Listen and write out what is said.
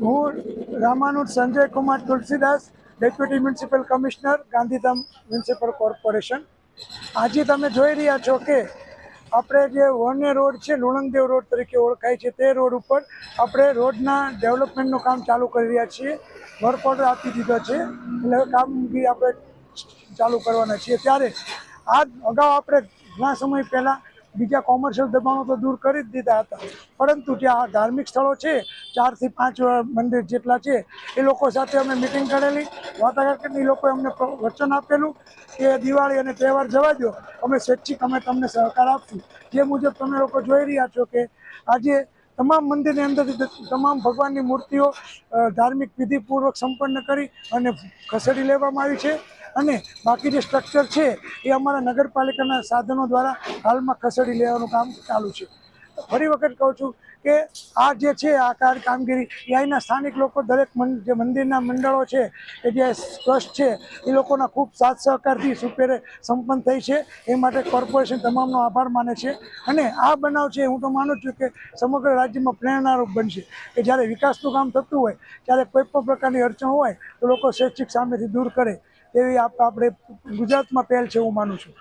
હું Ramanuj Sanjay Kumar Tulsidas deputy municipal commissioner Gandhidham municipal corporation આજે તમે જોઈ રહ્યા છો કે આપણે જે વન્ય રોડ છે, લુણંગદેવ રોડ તરીકે ઓળખાય છે, તે રોડ ઉપર આપણે રોડના ડેવલપમેન્ટનું કામ ચાલુ કરી રહ્યા છીએ. વર્ક ઓર્ડર આપી દીધો છે, એટલે કામગીરી આપણે ચાલુ કરવાના છીએ. ત્યારે આ અગાઉ આપણે ઘણા સમય પહેલાં બીજા કોમર્શિયલ દબાણો તો દૂર કરી જ દીધા હતા. પરંતુ જ્યાં આ ધાર્મિક સ્થળો છે ચારથી પાંચ મંદિર જેટલા છે, એ લોકો સાથે અમે મિટિંગ કરેલી. કરી લોકોએ અમને વચન આપેલું કે દિવાળી અને તહેવાર જવા દો અમે સ્વૈચ્છિક અમે તમને સહકાર આપશું. જે મુજબ તમે લોકો જોઈ રહ્યા છો કે આજે તમામ મંદિરની અંદરથી તમામ ભગવાનની મૂર્તિઓ ધાર્મિક વિધિપૂર્વક સંપન્ન કરી અને ખસેડી લેવામાં આવી છે. અને બાકી જે સ્ટ્રક્ચર છે, એ અમારા નગરપાલિકાના સાધનો દ્વારા હાલમાં ખસેડી લેવાનું કામ ચાલુ છે. ફરી વખત કહું છું કે આ જે છે, આ કાર કામગીરી, એ અહીંના સ્થાનિક લોકો, દરેક જે મંદિરના મંડળો છે કે જે ટ્રસ્ટ છે, એ લોકોના ખૂબ સાથ સહકારથી સુપેરે સંપન્ન થઈ છે. એ માટે કોર્પોરેશન તમામનો આભાર માને છે અને આ બનાવ છે, હું તો માનું છું કે સમગ્ર રાજ્યમાં પ્રેરણારૂપ બનશે. કે જ્યારે વિકાસનું કામ થતું હોય, ત્યારે કોઈ પણ પ્રકારની અડચણ હોય, તો લોકો સ્વૈચ્છિક સામેથી દૂર કરે. આપ- આપણે ગુજરાતમાં પહેલ છે, હું માનું છું.